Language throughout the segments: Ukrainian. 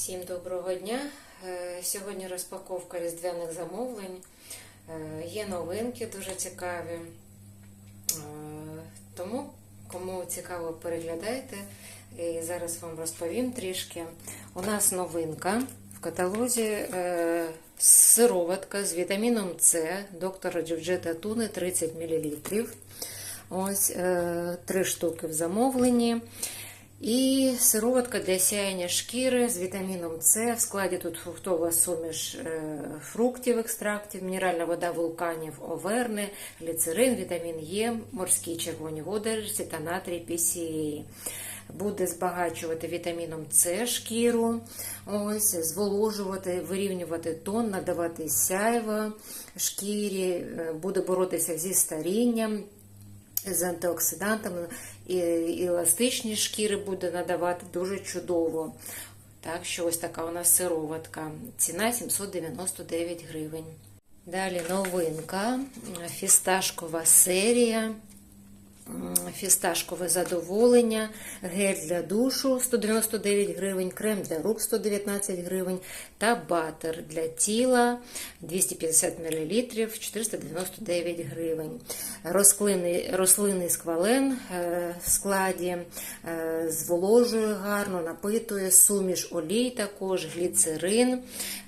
Всім доброго дня. Е, Сьогодні розпаковка різдвяних замовлень. Е, Є новинки дуже цікаві. Е, Тому, кому цікаво, переглядайте. І зараз вам розповім трішки. У нас новинка в каталозі сироватка з вітаміном С доктора Джорджета Туни 30 мл. Ось три штуки в замовленні. І сироватка для сяєння шкіри з вітаміном С. В складі тут фруктова суміш е, фруктів, екстрактів, мінеральна вода вулканів, оверни, гліцерин, вітамін Е, морські червоні водорості та натрій PCA. Буде збагачувати вітаміном С шкіру, ось, зволожувати, вирівнювати тон, надавати сяйво шкірі, е, буде боротися зі старінням з антиоксидантами і еластичні шкіри буде надавати дуже чудово. Так що ось така у нас сироватка. Ціна 799 гривень. Далі новинка, фісташкова серія. Фісташкове задоволення, гель для душу 199 гривень, крем для рук 119 гривень та батер для тіла 250 мл 499 гривень. Рослинний, рослинний сквален е, в складі е, зволожує гарно, напитує, суміш олій також, гліцерин.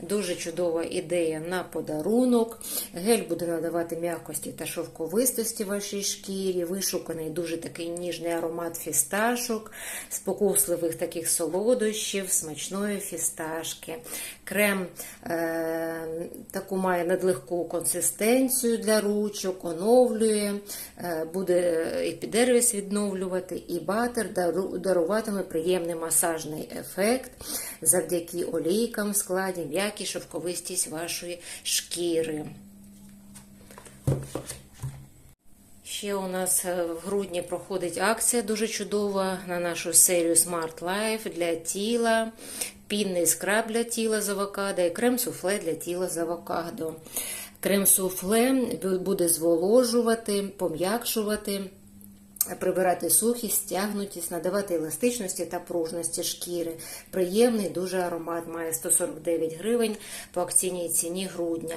Дуже чудова ідея на подарунок. Гель буде надавати м'якості та шовковистості вашій шкірі, вишуканий дуже такий ніжний аромат фісташок, спокусливих таких солодощів, смачної фісташки. Крем е, таку має надлегку консистенцію для ручок, оновлює, е, буде епідервіс відновлювати, і батер даруватиме приємний масажний ефект завдяки олійкам в складі, м'якість шовковистість вашої шкіри. Ще у нас е, в грудні проходить акція дуже чудова на нашу серію Smart Life для тіла, пінний скраб для тіла з авокадо і крем-суфле для тіла з авокадо. Крем-суфле буде зволожувати, пом'якшувати. Прибирати сухість, стягнутість, надавати еластичності та пружності шкіри. Приємний дуже аромат, має 149 гривень по акційній ціні грудня.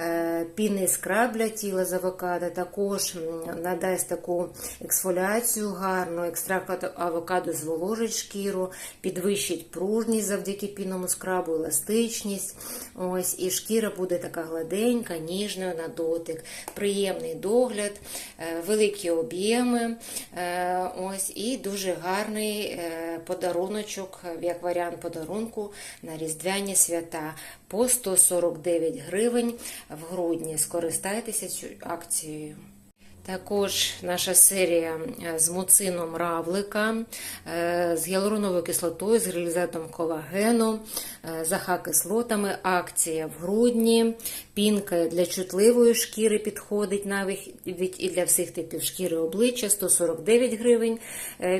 Е, Пінний скраб для тіла з авокадо також надасть таку ексфоліацію гарну. Екстракт авокадо зволожить шкіру, підвищить пружність завдяки пінному скрабу, еластичність. Ось, і шкіра буде така гладенька, ніжною на дотик. Приємний догляд, е, великі об'єми. Е, Ось і дуже гарний е, подаруночок, як варіант подарунку на різдвяні свята по 149 гривень в грудні. Скористайтеся цією акцією. Також наша серія е, з муцином равлика, е, з гіалуроновою кислотою, з грилізатом колагену, е, з АХ-кислотами. Акція в грудні. Пінка для чутливої шкіри підходить навіть і для всіх типів шкіри обличчя 149 гривень.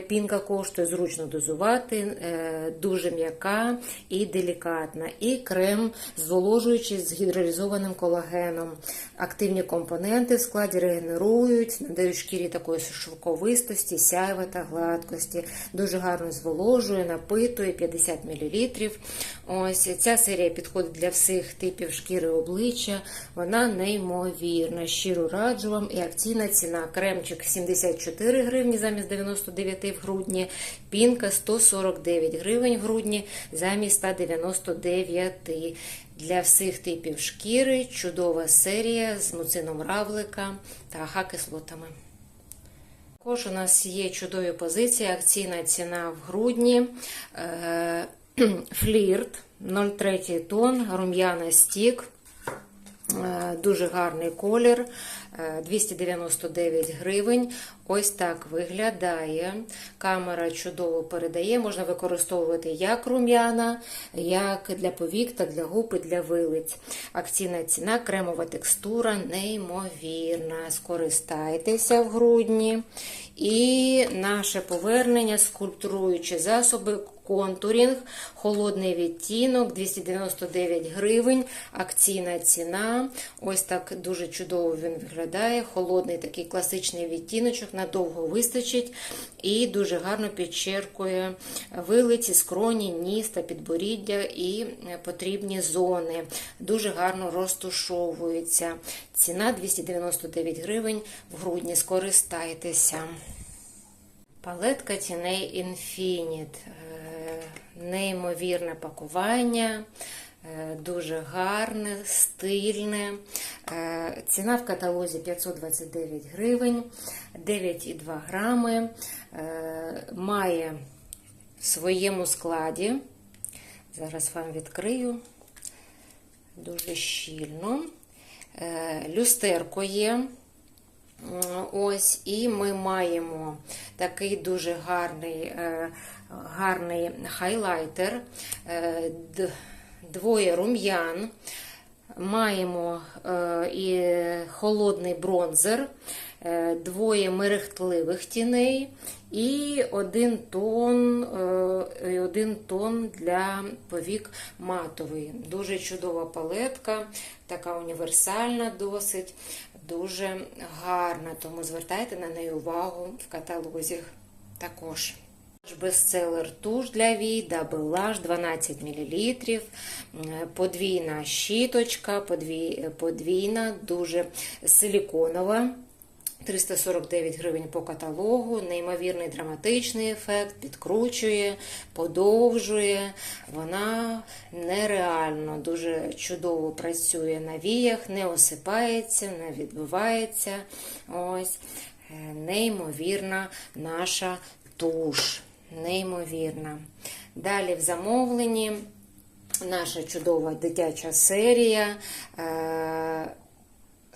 Пінка коштує зручно дозувати, дуже м'яка і делікатна. І крем зволожуючий з гідролізованим колагеном. Активні компоненти в складі регенерують, надають шкірі такої шовковистості, сяйва та гладкості. Дуже гарно зволожує, напитує 50 мл. Ось ця серія підходить для всіх типів шкіри обличчя. Вона неймовірна. Щиро раджу вам і акційна ціна. Кремчик 74 гривні замість 99 в грудні. Пінка 149 гривень в грудні замість 199. Для всіх типів шкіри чудова серія з муцином равлика та АХ-кислотами. Також у нас є чудові позиції. Акційна ціна в грудні. Е, Флірт 0,3 тон, рум'яна стік. Е, Дуже гарний колір, е, 299 гривень. Ось так виглядає. Камера чудово передає, можна використовувати як рум'яна, як для повік, так для губ і для вилиць. Акційна ціна, кремова текстура, неймовірна. Скористайтеся в грудні. І наше повернення, скульптуруючі засоби, контурінг, холодний відтінок, 299 гривень, акційна ціна. Ось так дуже чудово він виглядає. Холодний такий класичний відтіночок, надовго вистачить і дуже гарно підчеркує вилиці, скроні, ніс та підборіддя і потрібні зони. Дуже гарно розтушовується. Ціна 299 гривень в грудні. Скористайтеся. Палетка тіней Infinite. Неймовірне пакування, е, дуже гарне, стильне. Е, Ціна в каталозі 529 гривень, 9,2 грами. Е, Має в своєму складі. Зараз вам відкрию дуже щільно. Люстерко є. Ось, і ми маємо такий дуже гарний, е, гарний хайлайтер, е, двоє рум'ян. Маємо е, і холодний бронзер, е, двоє мерехтливих тіней і один тон, е, і один тон для повік матовий. Дуже чудова палетка, така універсальна досить, дуже гарна, тому звертайте на неї увагу в каталозі також. Бестселер туш для віда, Белаж 12 мл, подвійна щіточка, подвій- подвійна, дуже силіконова. 349 гривень по каталогу, неймовірний драматичний ефект, підкручує, подовжує. Вона нереально дуже чудово працює на віях, не осипається, не відбивається. Ось е, неймовірна наша туш. Неймовірна. Далі в замовленні наша чудова дитяча серія.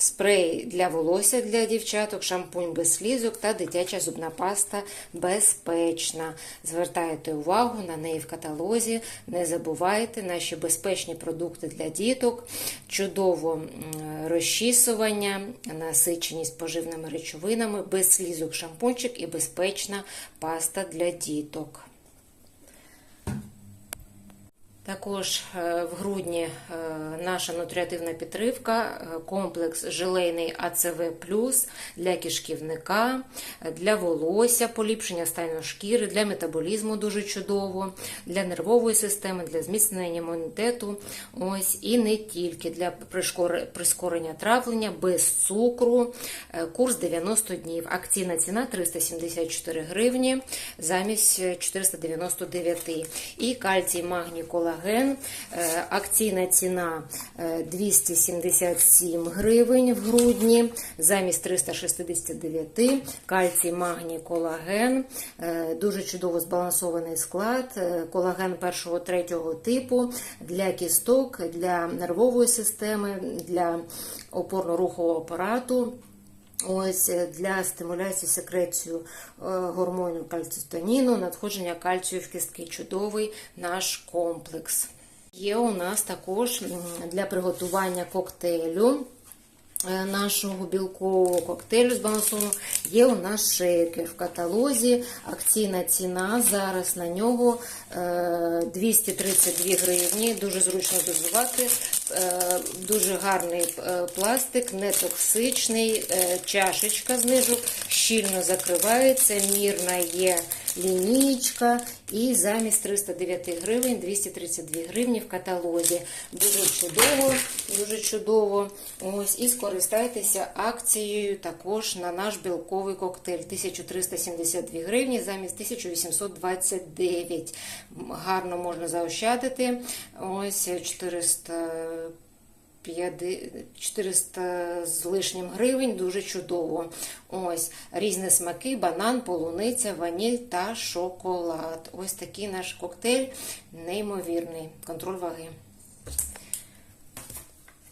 Спрей для волосся для дівчаток, шампунь без слізок та дитяча зубна паста безпечна. Звертайте увагу на неї в каталозі. Не забувайте наші безпечні продукти для діток, чудово розчісування, насиченість поживними речовинами, без слізок шампунчик і безпечна паста для діток. Також е, в грудні е, наша нутріативна підтримка, е, комплекс желейний АЦВ для кишківника, для волосся, поліпшення стану шкіри, для метаболізму дуже чудово, для нервової системи, для зміцнення імунітету. Ось і не тільки для прискорення травлення без цукру. Курс 90 днів. Акційна ціна 374 гривні замість 499. І кальцій, магній, колаген. Е, Акційна ціна е, 277 гривень в грудні замість 369. Кальцій, магній, колаген. Е, Дуже чудово збалансований склад. Е, Колаген першого третього типу для кісток, для нервової системи, для опорно-рухового апарату. Ось е, для стимуляції секрецію е, гормону кальцитоніну, надходження кальцію в кістки. Чудовий наш комплекс. Є у нас також для приготування коктейлю. Е, Нашого білкового коктейлю збалансованого є у нас шейкер в каталозі. Акційна ціна зараз на нього е, 232 гривні. Дуже зручно дозувати. Е, Дуже гарний е, пластик, нетоксичний, е, чашечка знизу щільно закривається, мірна є лінійка і замість 309 гривень 232 гривні в каталозі. Дуже чудово, дуже чудово. Ось і скористайтеся акцією також на наш білковий коктейль 1372 гривні замість 1829. Гарно можна заощадити. Ось 400 400 з лишнім гривень, дуже чудово. Ось різні смаки: банан, полуниця, ваніль та шоколад. Ось такий наш коктейль, неймовірний. Контроль ваги.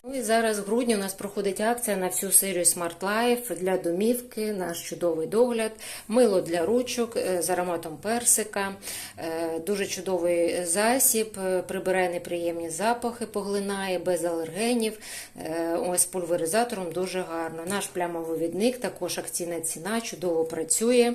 Ну і зараз в грудні у нас проходить акція на всю серію Smart Life для домівки, наш чудовий догляд, мило для ручок е, з ароматом персика, е, дуже чудовий засіб, е, прибирає неприємні запахи, поглинає без алергенів. Ось пульверизатором дуже гарно. Наш плямовивідник, також акційна ціна, чудово працює.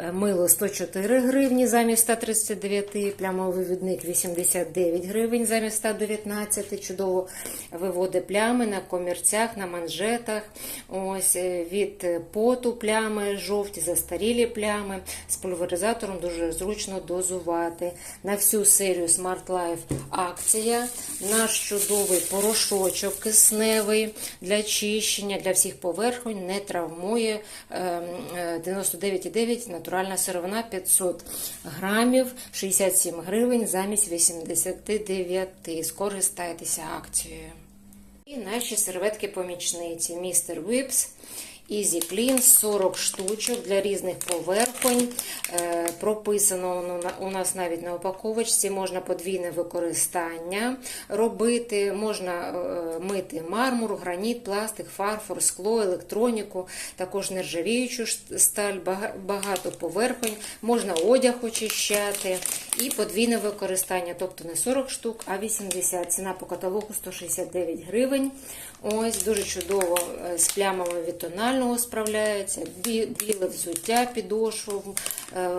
Е, Мило 104 гривні замість 139, плямовий відник 89 гривень замість 119. Чудово виводить плями на комірцях, на манжетах. Ось е, від поту плями, жовті, застарілі плями. З пульверизатором дуже зручно дозувати. На всю серію Smart Life акція. Наш чудовий порошочок кисневий для чищення, для всіх поверхонь не травмує ем, е, 99,9 натуральна сировина 500 грамів, 67 гривень замість 89. Скористайтеся акцією. І наші серветки-помічниці Містер Віпс Easy Clean 40 штучок для різних поверхонь. Е, прописано у нас навіть на упаковочці, можна подвійне використання робити, можна е, мити мармур, граніт, пластик, фарфор, скло, електроніку, також нержавіючу сталь, бага- багато поверхонь, можна одяг очищати і подвійне використання, тобто не 40 штук, а 80. Ціна по каталогу 169 гривень. Ось дуже чудово е, з плямами від тонального справляється, біле взуття підошву, е,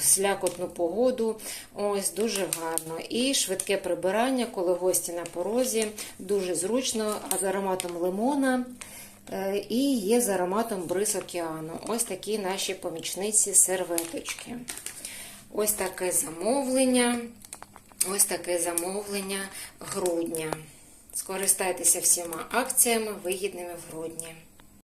слякотну погоду. Ось дуже гарно. І швидке прибирання, коли гості на порозі, дуже зручно, а з ароматом лимона. е, І є з ароматом бриз океану. Ось такі наші помічниці серветочки. Ось таке замовлення. Ось таке замовлення грудня. Скористайтеся всіма акціями, вигідними в грудні.